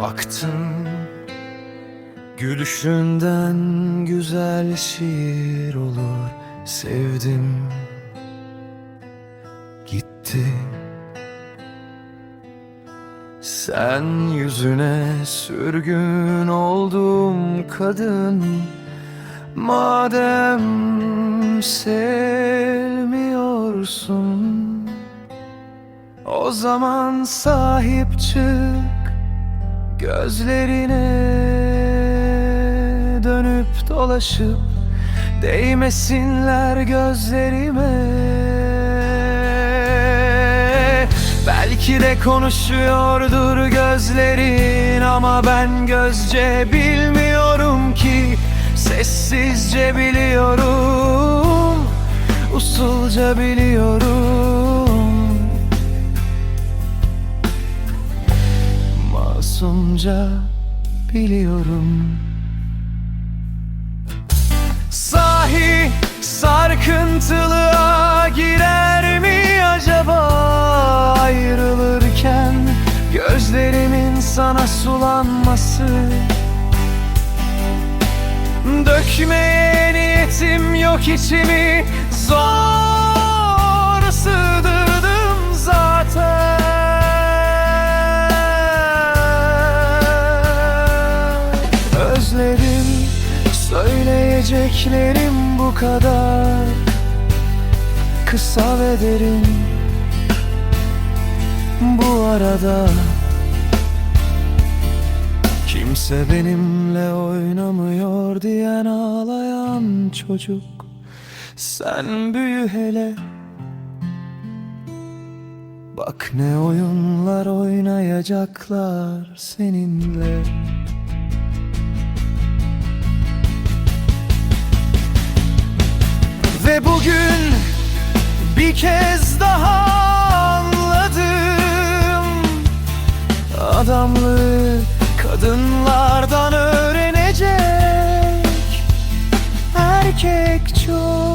Baktım Gülüşünden güzel şiir olur Sevdim. Gitti. Sen yüzüne sürgün oldum kadın. Madem sevmiyorsun O zaman sahip çık Gözlerine dönüp dolaşıp Değmesinler gözlerime. Belki de konuşuyordur gözlerin Ama ben gözce bilmiyorum ki Sessizce biliyorum Usulca biliyorum Masumca biliyorum. Sahi sarkıntılığa girer mi acaba? Ayrılırken Gözlerimin sana sulanması. Dökmeye niyetim yok içimi. Zor Özledim söyleyeceklerim bu kadar. Kısa ve derin Bu arada. Kimse benimle oynamıyor diyen ağlayan çocuk. Sen büyü hele. Bak ne oyunlar oynayacaklar seninle bugün bir kez daha anladım. Adamlığı kadınlardan öğrenecek. Erkek çok